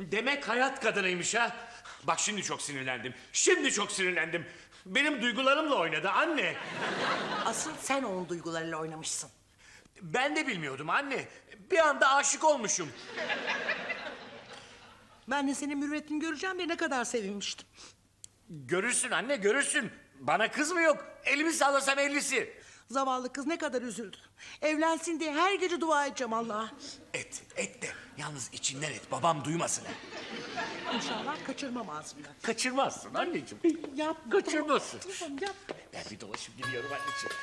Demek hayat kadınıymış ha. Bak şimdi çok sinirlendim. Şimdi çok sinirlendim. Benim duygularımla oynadı anne. Asıl sen onun duygularıyla oynamışsın. Ben de bilmiyordum anne. Bir anda aşık olmuşum. Ben de senin mürüvvetini göreceğim diye ne kadar sevinmiştim. Görürsün anne görürsün. Bana kız mı yok? Elimi sallasam ellisi. Zavallı kız ne kadar üzüldü. Evlensin diye her gece dua edeceğim Allah'a. Et, et de. Yalnız içinden et. Babam duymasın. ha. İnşallah kaçırmam ağzımdan. Kaçırmazsın anneciğim. Yapma. Kaçırmasın. Tamam, yapma. Ben bir dolaşıp gidiyorum anneciğim.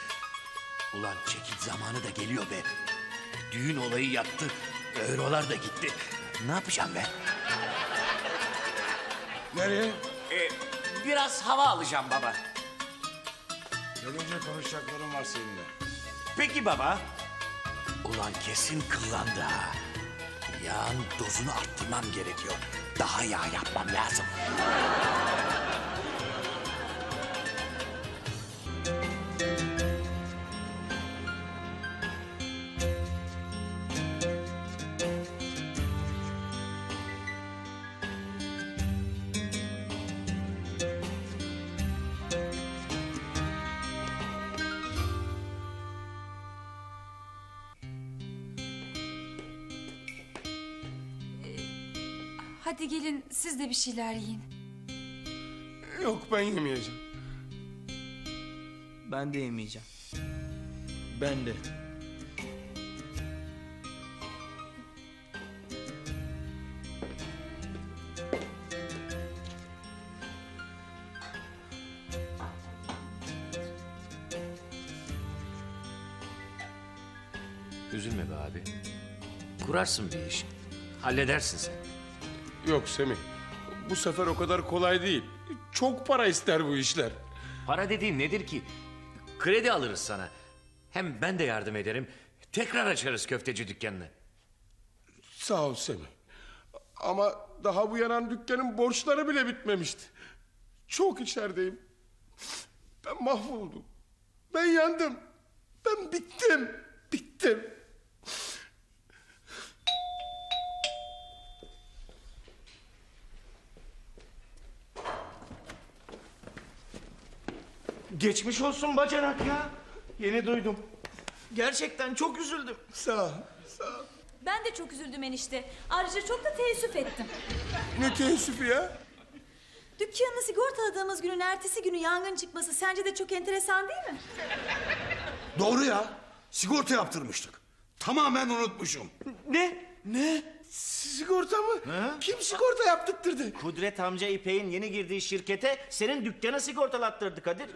Ulan çekil zamanı da geliyor be. Düğün olayı yattı. Eurolar da gitti. Ne yapacağım ben? Nereye? Ee, biraz hava alacağım baba. Gelince konuşacaklarım var seninle. Peki baba. Ulan kesin kıllandı ha. Yağın dozunu arttırmam gerekiyor. Daha yağ yapmam lazım. Siz de bir şeyler yiyin. Yok ben yemeyeceğim. Ben de yemeyeceğim. Ben de. Üzülme be abi. Kurarsın bir iş. Halledersin sen. Yok Semih. Bu sefer o kadar kolay değil. Çok para ister bu işler. Para dediğin nedir ki? Kredi alırız sana. Hem ben de yardım ederim. Tekrar açarız köfteci dükkanını. Sağ ol Semih. Ama daha bu yanan dükkanın borçları bile bitmemişti. Çok içerideyim. Ben mahvoldum. Ben yandım. Ben bittim. Bittim. Geçmiş olsun bacanak ya. Yeni duydum. Gerçekten çok üzüldüm. Sağ ol. Sağ ol. Ben de çok üzüldüm enişte. Ayrıca çok da teessüf ettim. Ne teessüfü ya? Dükkanını sigortaladığımız günün ertesi günü yangın çıkması sence de çok enteresan değil mi? Doğru ya. Sigorta yaptırmıştık. Tamamen unutmuşum. Ne? Ne? Sigorta mı? Kim sigorta yaptırttırdı? Kudret amca İpek'in yeni girdiği şirkete senin dükkanı sigortalattırdı Kadir.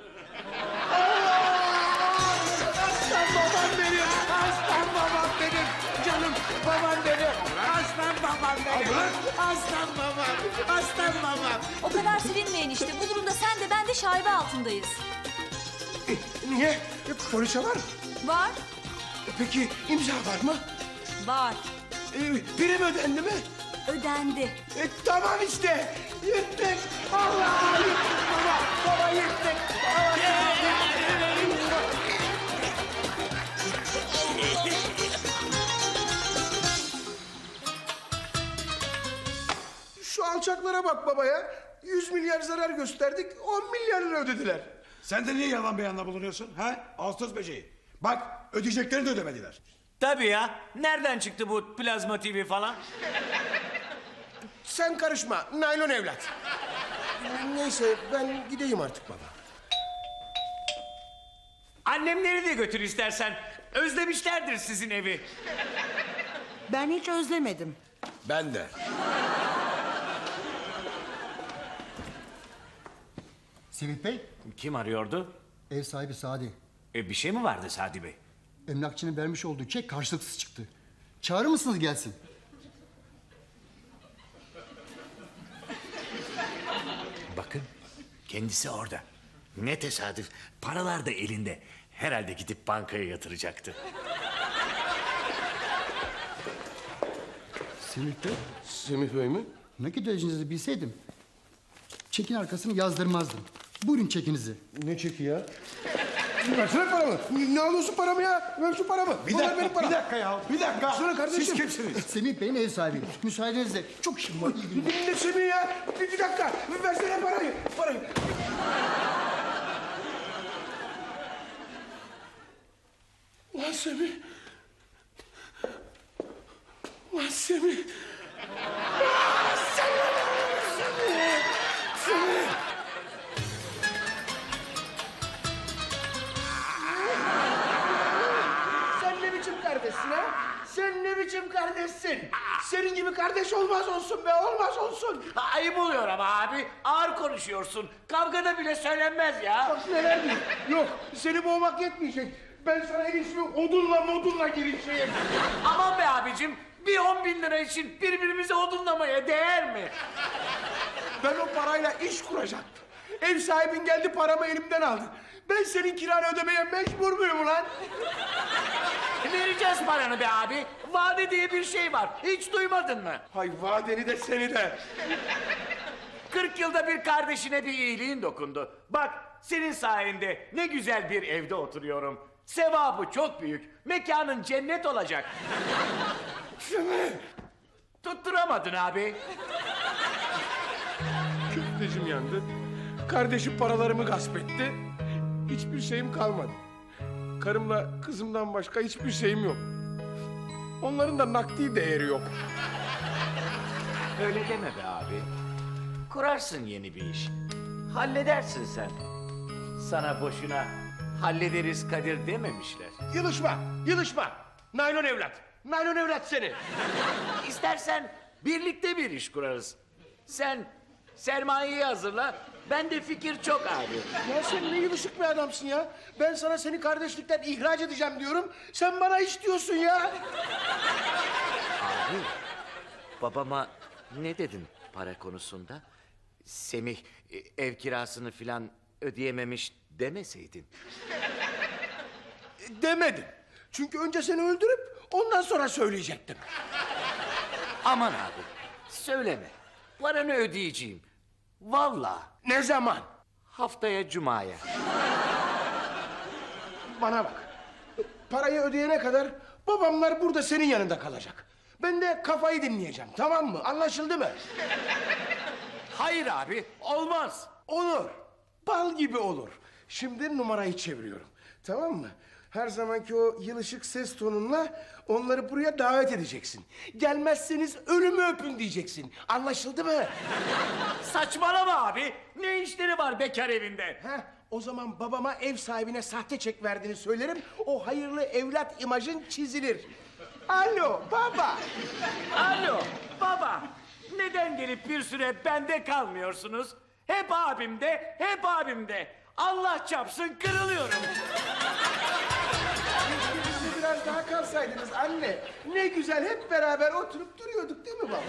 Aslan babam benim. Aslan babam benim. Canım babam benim. Aslan babam benim. Aslan babam. Aslan babam. O kadar sevinme enişte. Bu durumda sen de ben de şaibe altındayız. Niye? E, polise var mı? Var. E, Peki imza var mı? Var. E, prim ödendi mi? Ödendi. E, tamam işte. Yırttık. Allah yırttık baba. Baba yırttık. Baba Şu alçaklara bak baba ya. 100 milyar zarar gösterdik, 10 milyar lira ödediler. Sen de niye yalan beyanda bulunuyorsun? Ha? Ağustos böceği. Bak ödeyeceklerini de ödemediler. Tabii ya. Nereden çıktı bu plazma TV falan? Sen karışma, naylon evlat. Neyse, ben gideyim artık baba. Annemleri de götür istersen. Özlemişlerdir sizin evi. Ben hiç özlemedim. Ben de. Semih Bey, Kim arıyordu? ev sahibi Sadi. E, bir şey mi vardı Sadi Bey? Emlakçının vermiş olduğu çek karşılıksız çıktı. Çağırır mısınız gelsin? Bakın kendisi orada. Ne tesadüf. Paralar da elinde. Herhalde gidip bankaya yatıracaktı. Semih Bey, Semih Bey mi? nakit ödeyeceğinizi bilseydim... ...çekin arkasını yazdırmazdım. Buyurun çekinizi. Ne çeki ya? Versene paramı. Ne alıyorsun paramı ya? Ver şu paramı. Bir Bunlar dakika, benim param. bir dakika ya. Bir dakika. Sonra kardeşim. Siz kimsiniz? Semih Bey'in ev sahibi. Müsaadenizle çok işim var. İyi günler. Ne Semih ya? Bir, bir dakika. Versene parayı. Parayı. Lan Semih. Lan Semih. Kardeşsin ha? Sen ne biçim kardeşsin? Senin gibi kardeş olmaz olsun be, olmaz olsun. Ayıp oluyor ama abi. Ağır konuşuyorsun. Kavgada bile söylenmez ya. Bak neler diyor. Yok, seni boğmak yetmeyecek. Ben sana en iyisi odunla modunla girişeyim. Aman be abicim. Bir on bin lira için birbirimizi odunlamaya değer mi? Ben o parayla iş kuracaktım. Ev sahibin geldi paramı elimden aldı. Ben senin kiranı ödemeye mecbur muyum ulan? Vereceğiz paranı be abi. Vade diye bir şey var. Hiç duymadın mı? Hay vadeni de seni de. 40 yılda bir kardeşine bir iyiliğin dokundu. Bak senin sayende ne güzel bir evde oturuyorum. Sevabı çok büyük. Mekanın cennet olacak. Tutturamadın abi. Köftecim yandı. Kardeşim paralarımı gasp etti. Hiçbir şeyim kalmadı. Karımla kızımdan başka hiçbir şeyim yok. Onların da nakdi değeri yok. Öyle deme be abi. Kurarsın yeni bir iş. Halledersin sen. Sana boşuna hallederiz Kadir dememişler. Yılışma, yılışma. Naylon evlat. Naylon evlat seni. İstersen birlikte bir iş kurarız. Sen sermayeyi hazırla. Ben de fikir çok abi. Ya sen ne yılışık bir adamsın ya. Ben sana seni kardeşlikten ihraç edeceğim diyorum. Sen bana iş diyorsun ya. Babama ne dedin para konusunda? Semih e, ev kirasını filan ödeyememiş demeseydin. Demedim. Çünkü önce seni öldürüp ondan sonra söyleyecektim. Aman abi söyleme. Paranı ödeyeceğim. Vallahi Ne zaman? haftaya cumaya. Bana bak. Parayı ödeyene kadar babamlar burada senin yanında kalacak. Ben de kafayı dinleyeceğim tamam mı? Anlaşıldı mı? Hayır abi olmaz. Olur. Bal gibi olur. Şimdi numarayı çeviriyorum. Tamam mı? Her zamanki o yılışık ses tonunla onları buraya davet edeceksin. Gelmezseniz ölümü öpün diyeceksin. Anlaşıldı mı? Saçmalama abi. Ne işleri var bekar evinde? Heh, o zaman babama ev sahibine sahte çek verdiğini söylerim. O hayırlı evlat imajın çizilir. Alo baba. Alo baba. Neden gelip bir süre bende kalmıyorsunuz? Hep abimde, hep abimde. Allah çapsın kırılıyorum. Daha kalsaydınız anne. Ne güzel hep beraber oturup duruyorduk değil mi baba?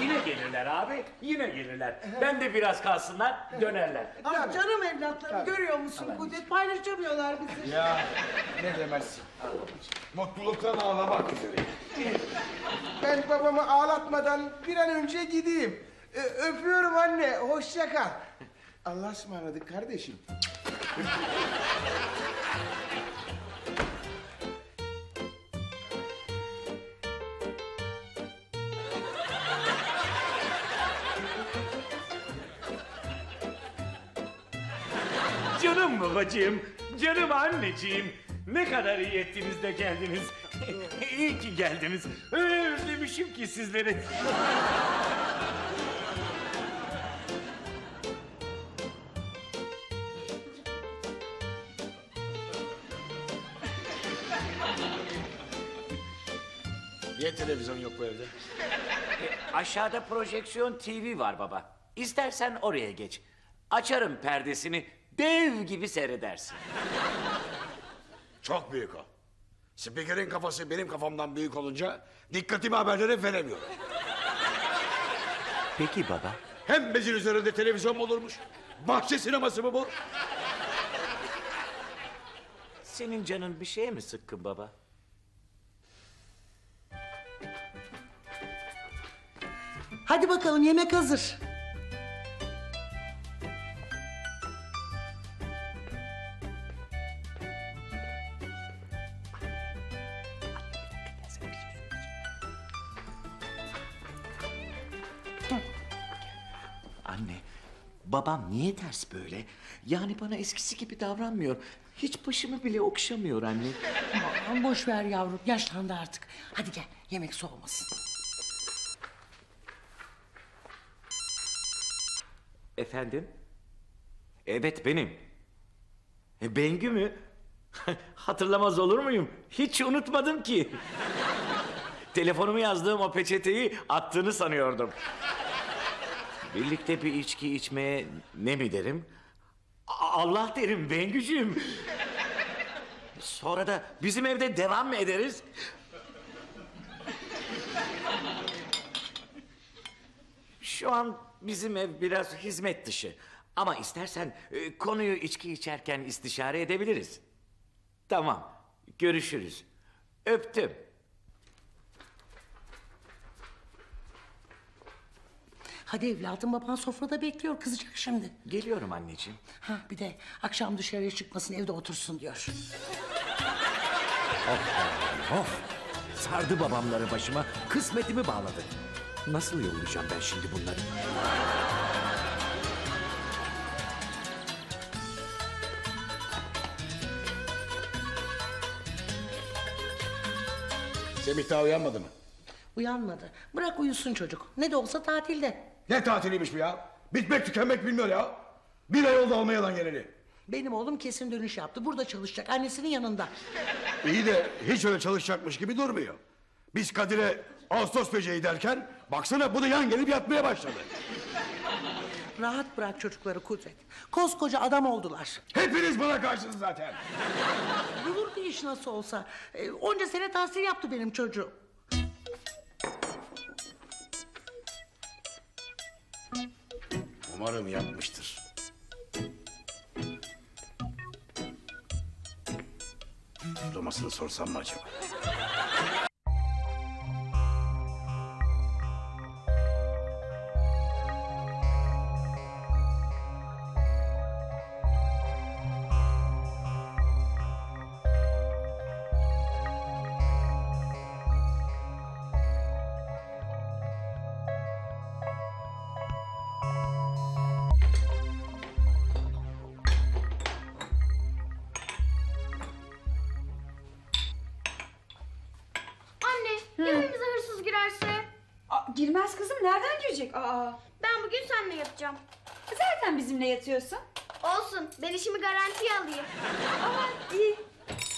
Yine gelirler abi, yine gelirler. Ben de biraz kalsınlar, dönerler. Ama canım evlatlarım görüyor musun Kudret? Paylaşamıyorlar bizi. Ya ne demezsin. Mutluluktan ağlamak üzere. Ben babamı ağlatmadan bir an önce gideyim. Ö- öpüyorum anne. Hoşça kal. Allah'a ısmarladık kardeşim. Canım babacığım, canım anneciğim. Ne kadar iyi ettiniz de geldiniz. iyi ki geldiniz. Öyle özlemişim ki sizleri. Niye televizyon yok bu evde? Aşağıda projeksiyon TV var baba. İstersen oraya geç. Açarım perdesini, dev gibi seyredersin. Çok büyük o. Spikerin kafası benim kafamdan büyük olunca dikkatimi haberlere veremiyorum. Peki baba. Hem bezin üzerinde televizyon mu olurmuş? Bahçe sineması mı bu? Senin canın bir şeye mi sıkkın baba? Hadi bakalım yemek hazır. Anne, babam niye ters böyle? Yani bana eskisi gibi davranmıyor. Hiç başımı bile okşamıyor anne. Aman boş ver yavrum yaşlandı artık. Hadi gel yemek soğumasın. Efendim? Evet benim. E, Bengü mü? Hatırlamaz olur muyum? Hiç unutmadım ki. Telefonumu yazdığım o peçeteyi attığını sanıyordum. Birlikte bir içki içmeye ne mi derim? Allah derim Bengücüğüm. Sonra da bizim evde devam mı ederiz? Şu an bizim ev biraz hizmet dışı. Ama istersen e, konuyu içki içerken istişare edebiliriz. Tamam, görüşürüz. Öptüm. Hadi evladım baban sofrada bekliyor kızacak şimdi. Geliyorum anneciğim. Ha bir de akşam dışarıya çıkmasın evde otursun diyor. Of! Sardı babamları başıma, kısmetimi bağladı. Nasıl yollayacağım ben şimdi bunları? Semih daha uyanmadı mı? Uyanmadı. Bırak uyusun çocuk. Ne de olsa tatilde. Ne tatiliymiş bu ya? Bitmek tükenmek bilmiyor ya. Bir ay oldu Almanya'dan geleli. Benim oğlum kesin dönüş yaptı. Burada çalışacak annesinin yanında. İyi de hiç öyle çalışacakmış gibi durmuyor. Biz Kadir'e Ağustos böceği derken baksana bu da yan gelip yatmaya başladı. Rahat bırak çocukları Kudret. Koskoca adam oldular. Hepiniz bana karşısınız zaten. Bulur bir iş nasıl olsa. Ee, onca sene tahsil yaptı benim çocuğum. Umarım yapmıştır. Diplomasını sorsam mı acaba? Girmez kızım nereden girecek? Aa, Ben bugün seninle yatacağım. zaten bizimle yatıyorsun. Olsun, ben işimi garantiye alayım. Aa, iyi.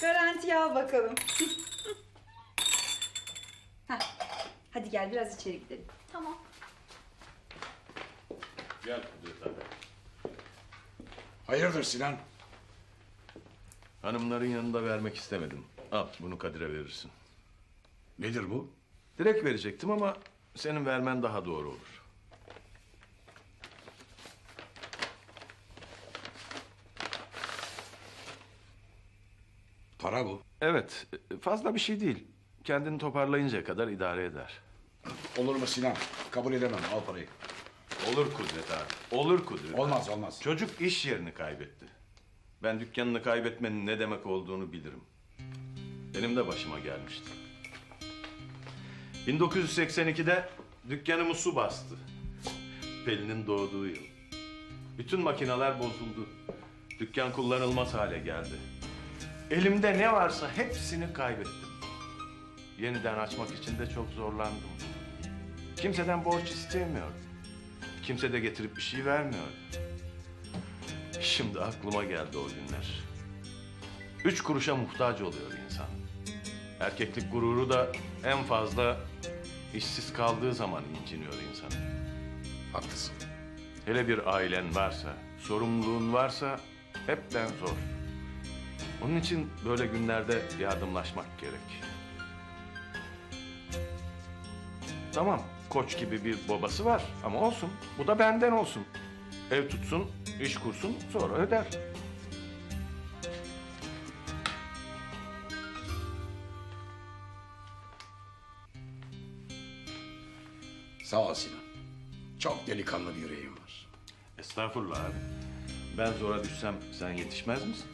Garantiye al bakalım. Heh, Hadi gel biraz içeri gidelim. Tamam. Gel Kudret abi. Hayırdır Sinan? Hanımların yanında vermek istemedim. Al bunu Kadir'e verirsin. Nedir bu? Direkt verecektim ama senin vermen daha doğru olur. Para bu. Evet fazla bir şey değil. Kendini toparlayıncaya kadar idare eder. Olur mu Sinan? Kabul edemem. Al parayı. Olur Kudret abi. Olur Kudret. Olmaz olmaz. Çocuk iş yerini kaybetti. Ben dükkanını kaybetmenin ne demek olduğunu bilirim. Benim de başıma gelmişti. 1982'de dükkanımı su bastı. Pelin'in doğduğu yıl. Bütün makineler bozuldu. Dükkan kullanılmaz hale geldi. Elimde ne varsa hepsini kaybettim. Yeniden açmak için de çok zorlandım. Kimseden borç isteyemiyordum. Kimse de getirip bir şey vermiyordu. Şimdi aklıma geldi o günler. Üç kuruşa muhtaç oluyor insan. Erkeklik gururu da en fazla işsiz kaldığı zaman inciniyor insan. Haklısın. Hele bir ailen varsa, sorumluluğun varsa hepten zor. Onun için böyle günlerde yardımlaşmak gerek. Tamam, koç gibi bir babası var ama olsun. Bu da benden olsun. Ev tutsun, iş kursun, sonra öder. Sağ ol Sinan. Çok delikanlı bir yüreğin var. Estağfurullah abi. Ben zora düşsem sen yetişmez misin?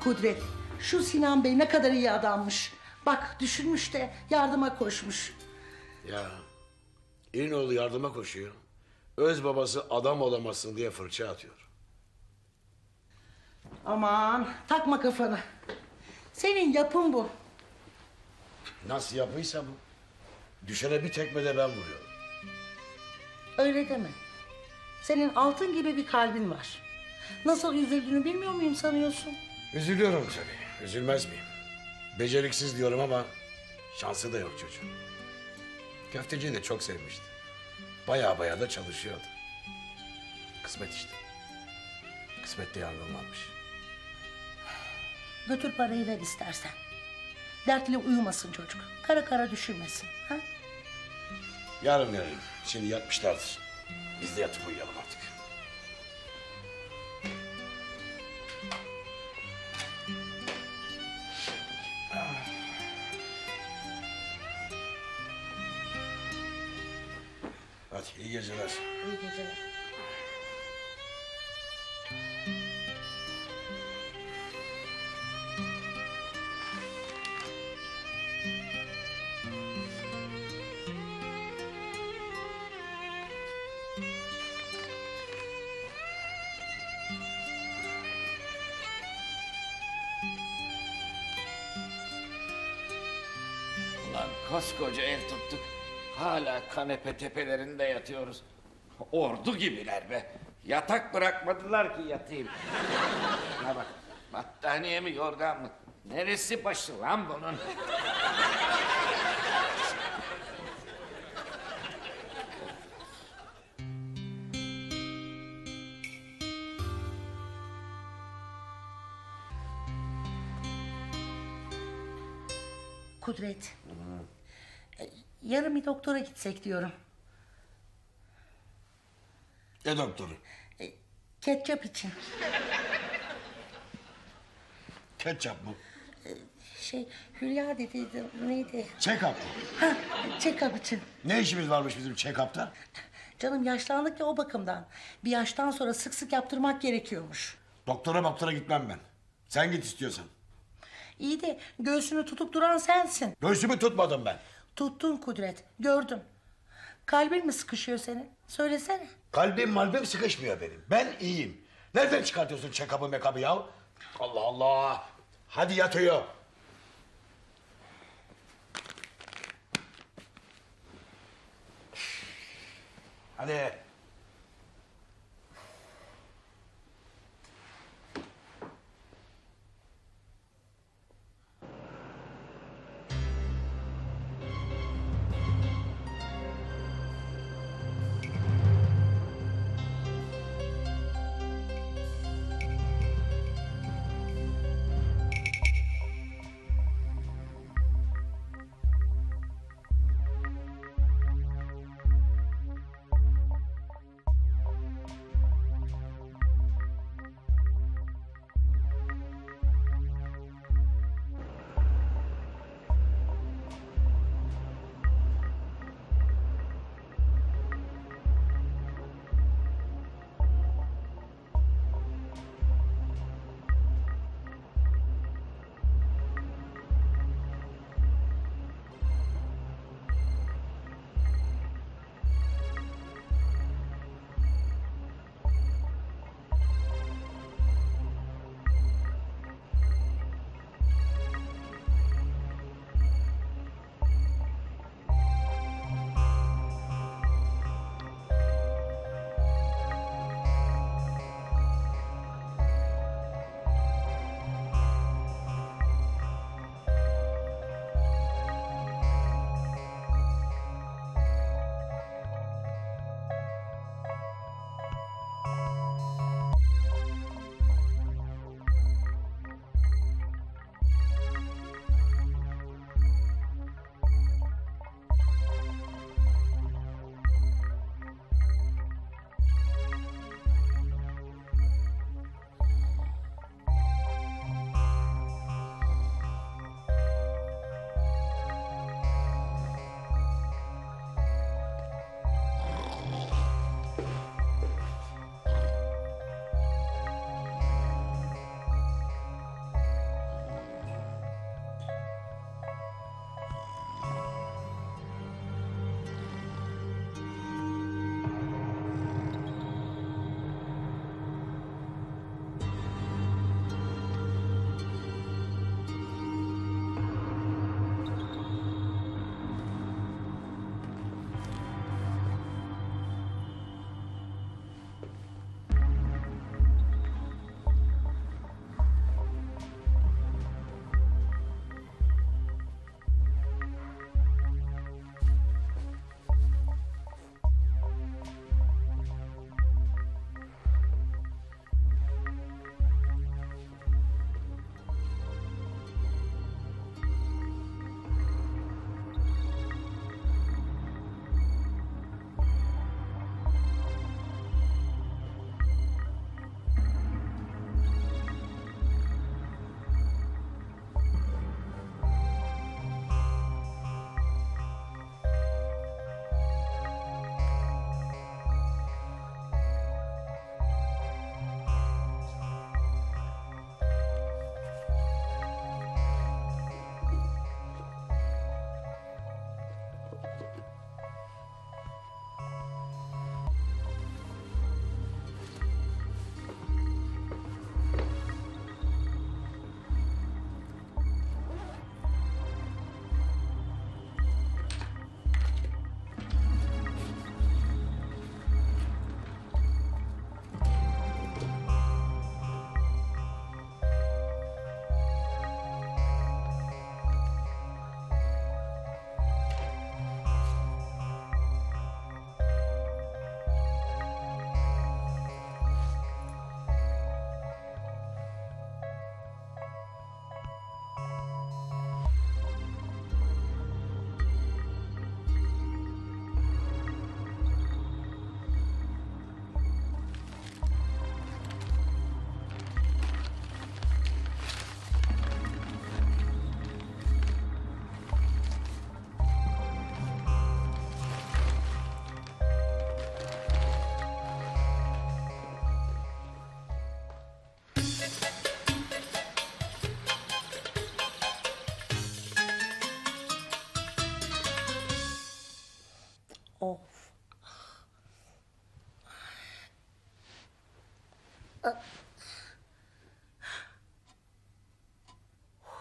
Kudret, şu Sinan Bey ne kadar iyi adammış. Bak düşünmüş de yardıma koşmuş. Ya İnoğlu yardıma koşuyor. Öz babası adam olamazsın diye fırça atıyor. Aman takma kafana. Senin yapın bu. Nasıl yapıysa bu. Düşene bir tekme de ben vuruyorum. Öyle deme. Senin altın gibi bir kalbin var. Nasıl üzüldüğünü bilmiyor muyum sanıyorsun? Üzülüyorum tabii. Üzülmez miyim? Beceriksiz diyorum ama şansı da yok çocuğun. Köfteciyi de çok sevmişti. Baya baya da çalışıyordu. Kısmet işte. Kısmette yangın varmış. Götür parayı ver istersen. Dertle uyumasın çocuk. Kara kara düşünmesin. Ha? Yarın veririm. Şimdi yatmışlardır. Biz de yatıp uyuyalım artık. İyi geceler. İyi geceler. Koskoca ev tuttuk. Hala kanepe tepelerinde yatıyoruz. Ordu gibiler be. Yatak bırakmadılar ki yatayım. Şuna bak. Battaniye mi yorgan mı? Neresi başı lan bunun? Kudret. E, Yarın bir doktora gitsek diyorum. Ne doktoru? E, Ketçap için. Ketçap bu. Şey Hülya dediydi neydi? Check-up mı? Ha, check-up için. Ne işimiz varmış bizim check-up'ta? Canım yaşlandık ya o bakımdan. Bir yaştan sonra sık sık yaptırmak gerekiyormuş. Doktora doktora gitmem ben. Sen git istiyorsan. İyi de göğsünü tutup duran sensin. Göğsümü tutmadım ben. Tuttun Kudret, gördüm. Kalbin mi sıkışıyor senin? Söylesene. Kalbim malbim sıkışmıyor benim. Ben iyiyim. Nereden çıkartıyorsun check-up'ı mekabı ya? Allah Allah. Hadi yatıyor. Hadi.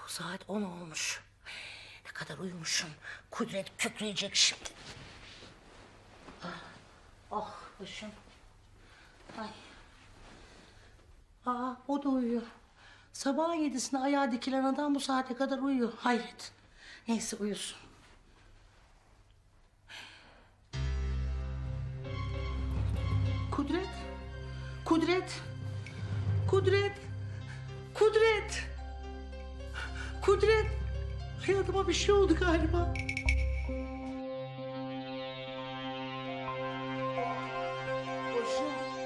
Saat on olmuş. Ne kadar uyumuşum. Kudret kükreyecek şimdi. Ah, ah başım. Ay. Aa o da uyuyor. Sabah yedisinde ayağa dikilen adam bu saate kadar uyuyor. Hayret. Neyse uyusun. Kudret. Kudret. Kudret. Kudret. Kudret. Hayatıma bir şey oldu galiba.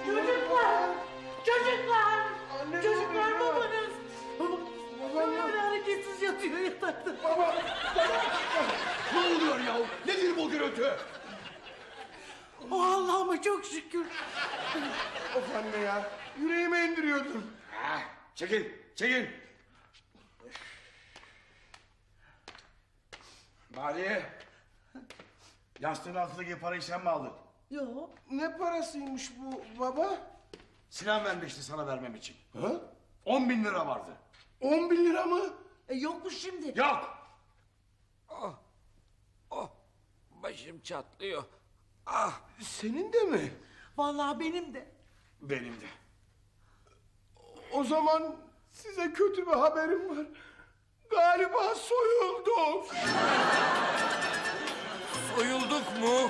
Çocuklar. Çocuklar. Çocuklar babanız. Babanız böyle hareketsiz yatıyor yatakta. Ne oluyor ya? Nedir bu gürültü? Oh Allah'ıma çok şükür. Of anne ya. Yüreğime indiriyordun. Çekil, çekil. Baliye. Yastığın altındaki parayı sen mi aldın? Yo, ne parasıymış bu baba? Sinan vermişti sana vermem için. Ha? On bin lira vardı. On bin lira mı? E, yok mu şimdi? Yok. Oh, başım çatlıyor. Ah, Senin de mi? Vallahi benim de. Benim de. O zaman size kötü bir haberim var. Galiba soyuldum. soyulduk mu?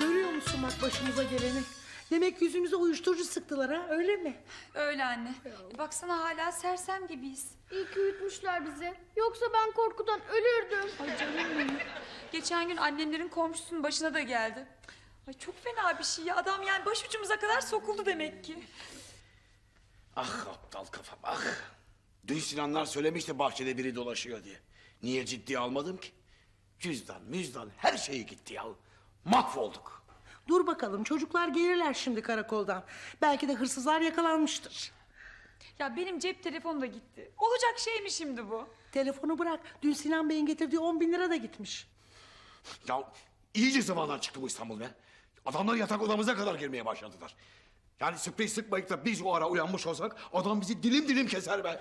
Görüyor musun bak başımıza geleni? Demek yüzümüze uyuşturucu sıktılar ha öyle mi? Öyle anne. E, Baksana hala sersem gibiyiz. İyi ki uyutmuşlar bizi. Yoksa ben korkudan ölürdüm. Ay canım benim. Geçen gün annemlerin komşusunun başına da geldi. Ay çok fena bir şey ya. Adam yani başucumuza kadar sokuldu demek ki. Ah aptal kafam ah. Dün Sinanlar söylemişti bahçede biri dolaşıyor diye. Niye ciddiye almadım ki? Cüzdan, müzdan her şeyi gitti ya. Mahvolduk. Dur bakalım çocuklar gelirler şimdi karakoldan. Belki de hırsızlar yakalanmıştır. Ya benim cep telefonu da gitti. Olacak şey mi şimdi bu? Telefonu bırak. Dün Sinan Bey'in getirdiği on bin lira da gitmiş. Ya iyice zamanlar çıktı bu İstanbul be. Adamlar yatak odamıza kadar girmeye başladılar. Yani sprey sıkmayıp da biz o ara uyanmış olsak adam bizi dilim dilim keser be.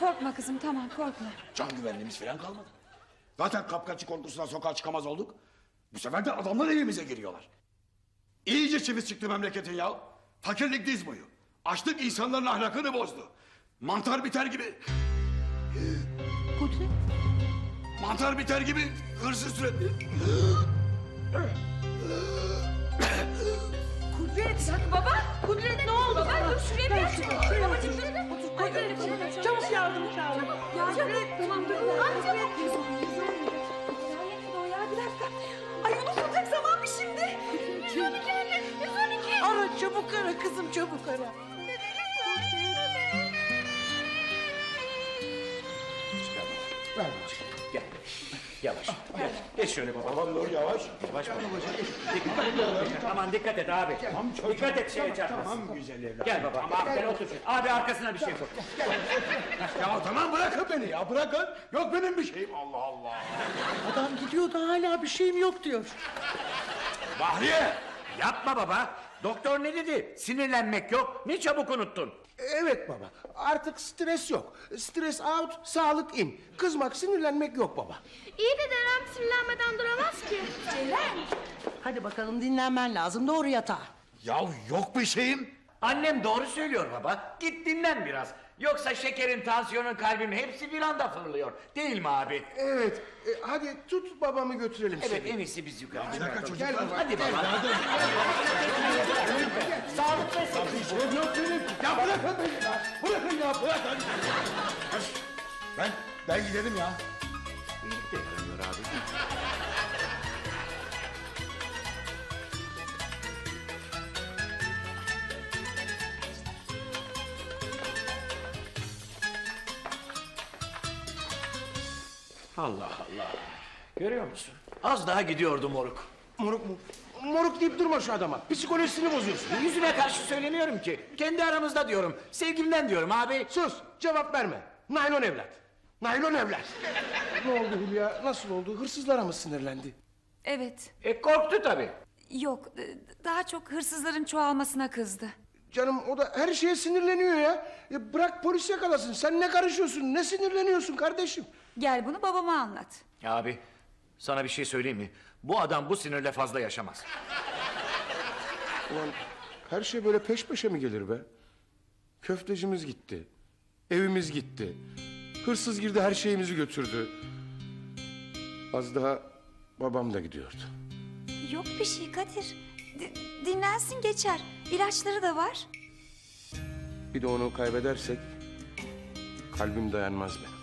Korkma kızım tamam korkma. Can güvenliğimiz falan kalmadı. Zaten kapkaççı korkusundan sokağa çıkamaz olduk. Bu sefer de adamlar evimize giriyorlar. İyice çiviz çıktı memleketin ya. Fakirlik diz boyu. Açlık insanların ahlakını bozdu. Mantar biter gibi, Kudret. Mantar biter gibi hırsız sürekli. Kudret. Baba Kudret ne oldu? Baba dur şuraya bir aç. Babacığım dur. Ay öyle bir şey. Çabuk yardım çağırın. Ya tamam dur. Ay çabuk. Ya bir dakika. Ay unutulacak zaman mı şimdi? 112 anne 112. Ara çabuk ara kızım çabuk ara. Ver babacığım. Gel. Geç şöyle baba. Tamam dur yavaş. Yavaş baba. Dikkat et. Aman dikkat et abi. Dikkat et şeye çarpmasın. Tamam güzel evlat. Gel baba. Tamam, sen otur. Abi arkasına bir şey koy. Ya tamam bırakın beni ya bırakın. Yok benim bir şeyim Allah Allah. Adam gidiyor da hala bir şeyim yok diyor. Bahriye. Yapma baba. Doktor ne dedi? Sinirlenmek yok. Ne çabuk unuttun. Evet baba. Artık stres yok. Stres out, sağlık in. Kızmak, sinirlenmek yok baba. İyi de dedem sinirlenmeden duramaz ki. Hadi bakalım dinlenmen lazım doğru yatağa. Ya yok bir şeyim. Annem doğru söylüyor baba. Git dinlen biraz. Yoksa şekerin, tansiyonun, kalbin hepsi bir anda fırlıyor. Değil mi abi? Evet. e, hadi tut babamı götürelim Evet seni. en iyisi biz yukarı Bir dakika çıkalım. çocuklar. Hadi baba. Sağlıklı Yok yok benim. Ya bırakın beni ya. Bırakın ya bırakın. Ben, ben gidelim ya. Allah Allah. Görüyor musun? Az daha gidiyordu moruk. Moruk mu? Moruk deyip durma şu adama. Psikolojisini bozuyorsun. Yüzüne karşı söylemiyorum ki. Kendi aramızda diyorum. Sevgimden diyorum abi. Sus, cevap verme. Naylon evlat. Naylon evlat. ne oldu Hülya? Nasıl oldu? Hırsızlara mı sinirlendi? Evet. E korktu tabii. Yok d- daha çok hırsızların çoğalmasına kızdı. Canım o da her şeye sinirleniyor ya. ya bırak polis yakalasın. Sen ne karışıyorsun? Ne sinirleniyorsun kardeşim? Gel bunu babama anlat. Abi sana bir şey söyleyeyim mi? Bu adam bu sinirle fazla yaşamaz. Ulan her şey böyle peş peşe mi gelir be? Köftecimiz gitti. Evimiz gitti. Hırsız girdi her şeyimizi götürdü. Az daha babam da gidiyordu. Yok bir şey Kadir. D- dinlensin geçer. İlaçları da var. Bir de onu kaybedersek kalbim dayanmaz benim.